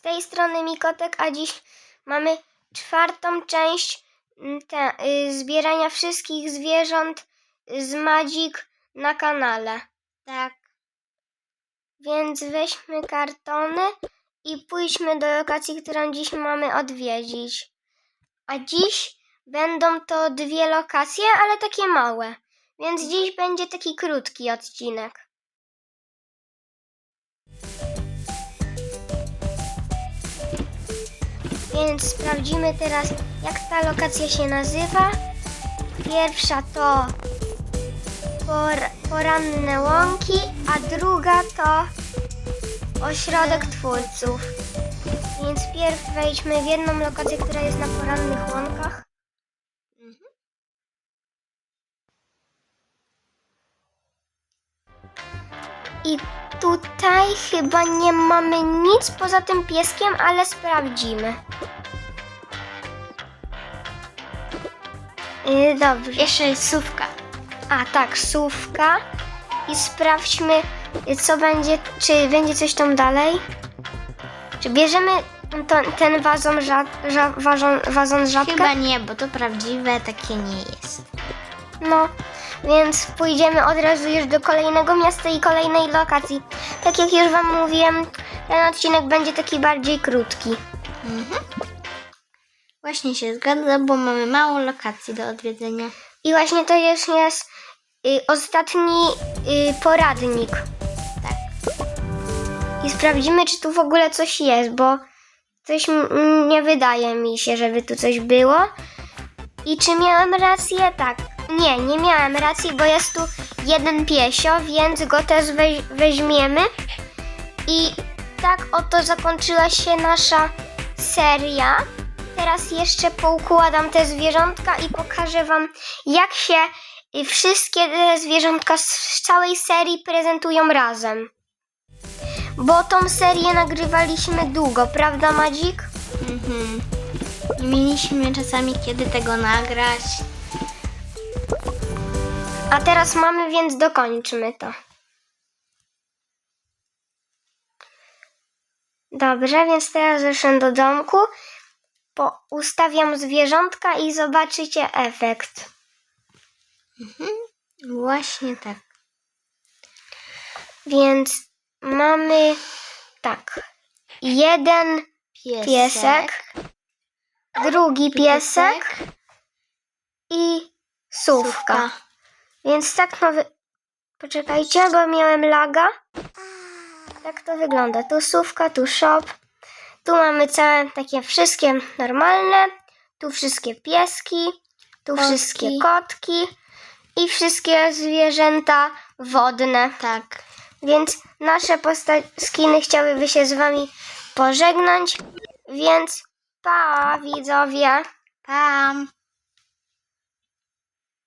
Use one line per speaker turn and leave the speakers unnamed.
Z tej strony Mikotek, a dziś mamy czwartą część mm, te, y, zbierania wszystkich zwierząt z Madzik na kanale.
Tak.
Więc weźmy kartony i pójdźmy do lokacji, którą dziś mamy odwiedzić. A dziś będą to dwie lokacje, ale takie małe. Więc dziś będzie taki krótki odcinek. Więc sprawdzimy teraz, jak ta lokacja się nazywa. Pierwsza to por, poranne łąki, a druga to ośrodek twórców. Więc pierw wejdźmy w jedną lokację, która jest na porannych I tutaj chyba nie mamy nic poza tym pieskiem, ale sprawdzimy. Yy, dobrze.
Jeszcze jest sówka.
A tak, słówka. I sprawdźmy, co będzie, czy będzie coś tam dalej. Czy bierzemy to, ten wazon, żab, żab, wazon, wazon?
Chyba nie, bo to prawdziwe takie nie jest.
No, więc pójdziemy od razu już do kolejnego miasta i kolejnej lokacji. Tak jak już Wam mówiłem, ten odcinek będzie taki bardziej krótki.
Mhm. Właśnie się zgadza, bo mamy mało lokacji do odwiedzenia.
I właśnie to już jest y, ostatni y, poradnik.
Tak.
I sprawdzimy, czy tu w ogóle coś jest, bo coś nie wydaje mi się, żeby tu coś było. I czy miałem rację? Tak. Nie, nie miałem racji, bo jest tu jeden piesio, więc go też weź- weźmiemy. I tak oto zakończyła się nasza seria. Teraz jeszcze poukładam te zwierzątka i pokażę Wam, jak się wszystkie te zwierzątka z całej serii prezentują razem. Bo tą serię nagrywaliśmy długo, prawda Madzik?
Mhm. Mieliśmy czasami kiedy tego nagrać.
A teraz mamy, więc dokończmy to. Dobrze, więc teraz zeszłam do domku, po ustawiam zwierzątka i zobaczycie efekt.
Właśnie tak.
Więc mamy tak. Jeden piesek, drugi piesek i sówka. Więc tak ma wy... Poczekajcie, bo miałem laga. Tak to wygląda. Tu sówka, tu shop. Tu mamy całe takie wszystkie normalne. Tu wszystkie pieski. Tu
Kotki.
wszystkie kotki. I wszystkie zwierzęta wodne.
Tak.
Więc nasze skiny chciałyby się z wami pożegnać. Więc pa widzowie.
Pam.